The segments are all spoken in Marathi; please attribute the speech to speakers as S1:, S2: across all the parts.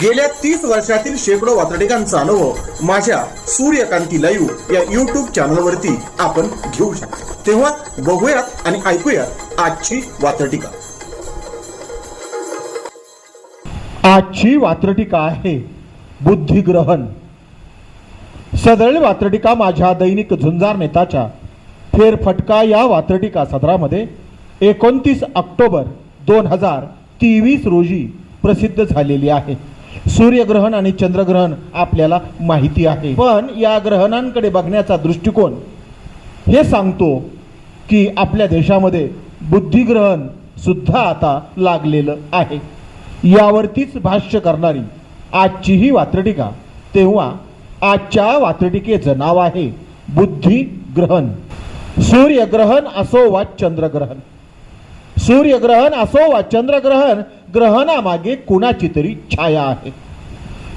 S1: गेल्या तीस वर्षातील शेकडो वातडिकांचा अनुभव माझ्या सूर्यकांती लाईव्ह या युट्यूब चॅनलवरती आपण घेऊ शकतो. तेव्हा बघूयात आणि ऐकूयात आजची वातडिका
S2: आजची वात्रटिका आहे बुद्धिग्रहण. सदळ वात्रटिका माझ्या दैनिक झुंजार नेताच्या फेरफटका या वात्रटिका सदरामध्ये एकोणतीस ऑक्टोबर दोन हजार तेवीस रोजी प्रसिद्ध झालेली आहे. सूर्यग्रहण आणि चंद्रग्रहण आपल्याला माहिती आहे. पण या ग्रहणांकडे बघण्याचा दृष्टिकोन हे सांगतो की आपल्या देशामध्ये बुद्धिग्रहण सुद्धा आता लागलेलं आहे. यावरतीच भाष्य करणारी आजची ही वात्रटिका तेव्हा आजच्या वात्रटिकेचं नाव आहे बुद्धिग्रहण. सूर्यग्रहण असो वा चंद्रग्रहण. सूर्यग्रहण असो वा चंद्रग्रहण ग्रहणामागे कुणाची तरी छाया आहे.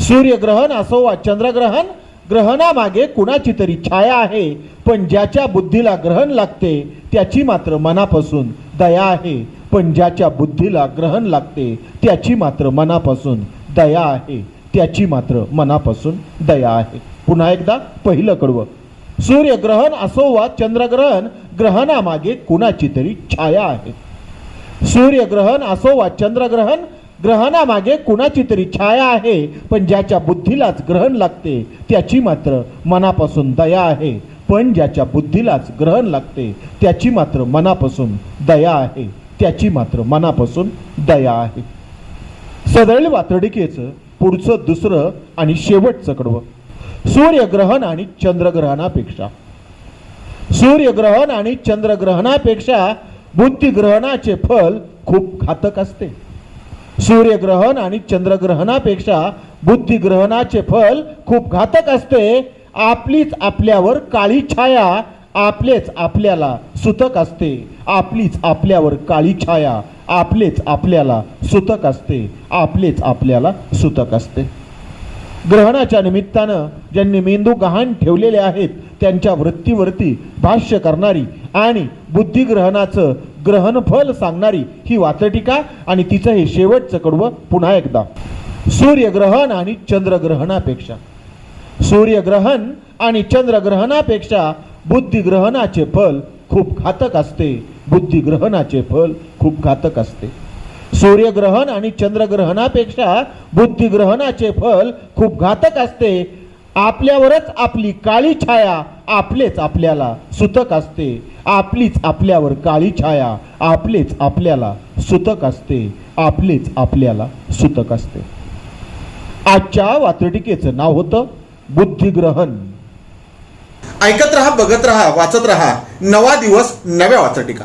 S2: सूर्यग्रहण असो वा चंद्रग्रहण ग्रहणामागे कुणाची तरी छाया आहे. पण ज्याच्या बुद्धीला ग्रहण लागते त्याची मात्र मनापासून दया आहे. पण ज्याच्या बुद्धीला ग्रहण लागते त्याची मात्र मनापासून दया आहे. त्याची मात्र मनापासून दया आहे. पुन्हा एकदा पहिलं कडवं. सूर्यग्रहण असो वा चंद्रग्रहण ग्रहणामागे कुणाची तरी छाया आहे. सूर्यग्रहण असो वा चंद्रग्रहण ग्रहणामागे कुणाची तरी छाया आहे पण ज्याच्या बुद्धीलाच ग्रहण लागते त्याची मात्र मनापासून दया आहे. पण ज्याच्या बुद्धीलाच ग्रहण लागते त्याची मात्र मनापासून दया आहे. त्याची मात्र मनापासून दया आहे. सदळ वातडिकेचं पुढचं दुसरं आणि शेवटचं कडवं. सूर्यग्रहण आणि चंद्रग्रहणापेक्षा. सूर्यग्रहण आणि चंद्रग्रहणापेक्षा बुद्धिग्रहणाचे फल खूप घातक असते. सूर्यग्रहण आणि चंद्रग्रहणापेक्षा बुद्धिग्रहणाचे फल खूप घातक असते. आपलीच आपल्यावर काळी छाया आपलेच आपल्याला सुतक असते. आपलीच आपल्यावर काळी छाया आपलेच आपल्याला सुतक असते. आपलेच आपल्याला सुतक असते. ग्रहणाच्या निमित्तानं ज्यांनी मेंदू गहाण ठेवलेले आहेत त्यांच्या वृत्तीवरती भाष्य करणारी आणि बुद्धिग्रहणाचं ग्रहणफल सांगणारी ही वाचटिका आणि तिचं हे शेवटचं कडवं पुन्हा एकदा. सूर्यग्रहण आणि चंद्रग्रहणापेक्षा. सूर्यग्रहण आणि चंद्रग्रहणापेक्षा बुद्धिग्रहणाचे फल खूप घातक असते. बुद्धिग्रहणाचे फल खूप घातक असते. सूर्यग्रहण आणि चंद्रग्रहणापेक्षा बुद्धिग्रहणाचे फल खूप घातक असते. आपल्यावरच आपली काळी छाया आपलेच आपल्याला सुतक असते. आपलीच आपल्यावर काळी छाया. आपलेच आपल्याला सुतक असते. आपलेच आपल्याला सुतक असते. आजच्या वात्रटिकेचं नाव होतं बुद्धिग्रहण.
S1: ऐकत रहा बघत रहा वाचत रहा. नवा दिवस नव्या वाचटिका